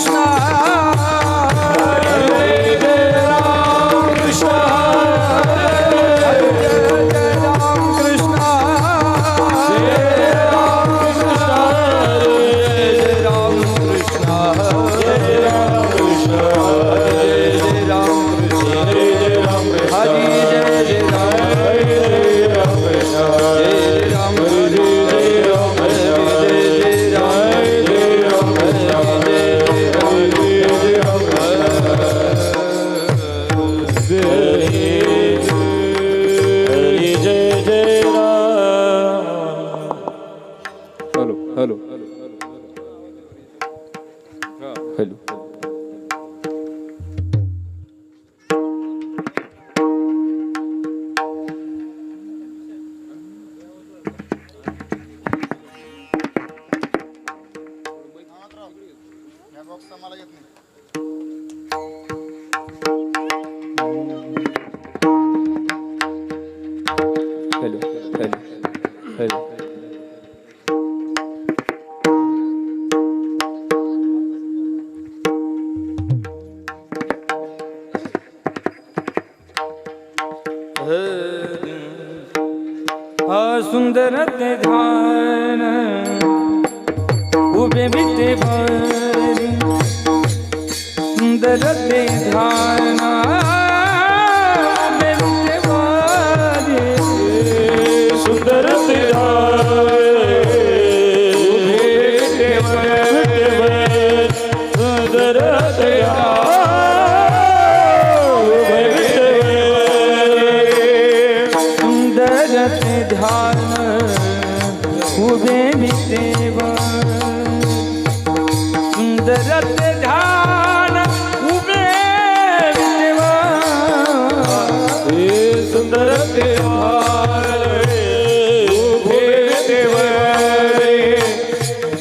Krishna. बॉक्सचा मला येत नाही हॅलो हॅलो हॅलो सुंदर ध्यान उबे बिते भर रति धाना सुंदरत सुंदरत सुंदरत धान उबे मितेवा सुंदरत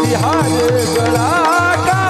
बिहार गड़ा का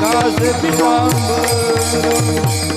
Casă pe oameni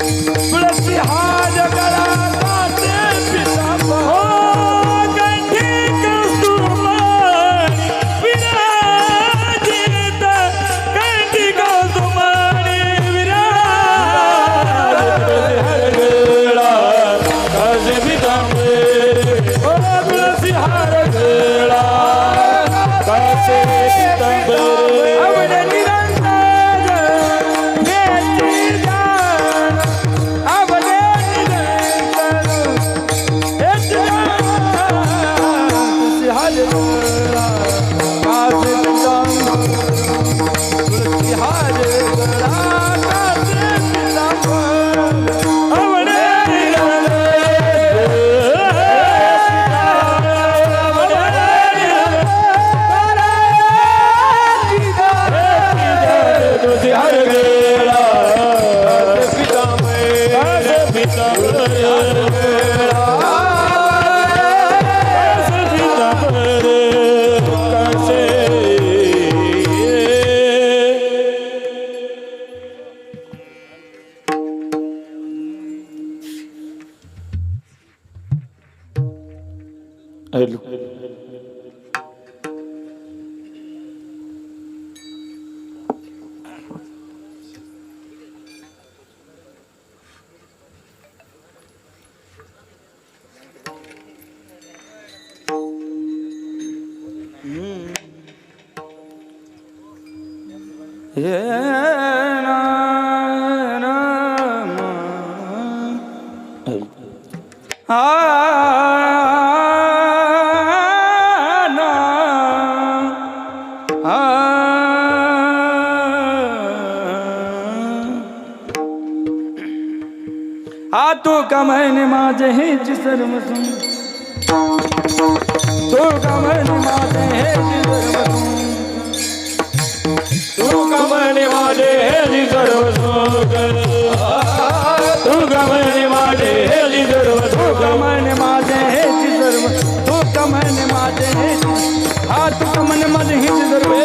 Hello. Yeah. हाथों का मैंने माजे है जिसर मसू तो का मैंने माजे है जिस मसू तू कमने वाले है जिसर तू कमने वाले है जिसर मसू कमने माजे है जिसर तू कमने माजे है हाथ कमन माजे है जिसर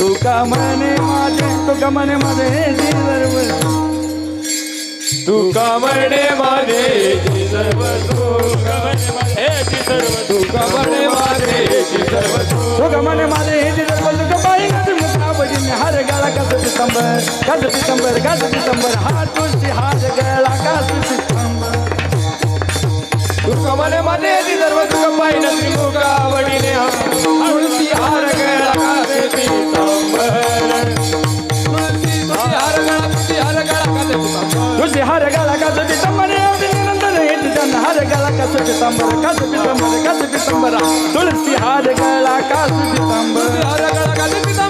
तुका मने माझे तुका मने माझे जी सर्व तुका मने माझे जी सर्व तुका मने माझे जी तू तुका मने मने ने हर गला गज सितंबर गज सितंबर गज सितंबर हार तुलसी हार गला गज सितंबर तुका मने माझे का सर्व तुका बाई नसरी मुका आवडीने आवडती हार गला गज सितंबर ಖುಷಿ ಹರಗಲ ಕಸ ಪಿತಂಬರ ನಂದನ ಹೆಚ್ಚು ಜನ ಹರಗಲ ಕಸ ಪಿತಂಬರ ಕಸ ಪಿತಂಬರ ಕಸ ಪಿತಂಬರ ತುಳಸಿ ಹರಗಳ ಕಾಸು ಪಿತಂಬರ ಹರಗಳ ಕಸ ಪಿತಂಬರ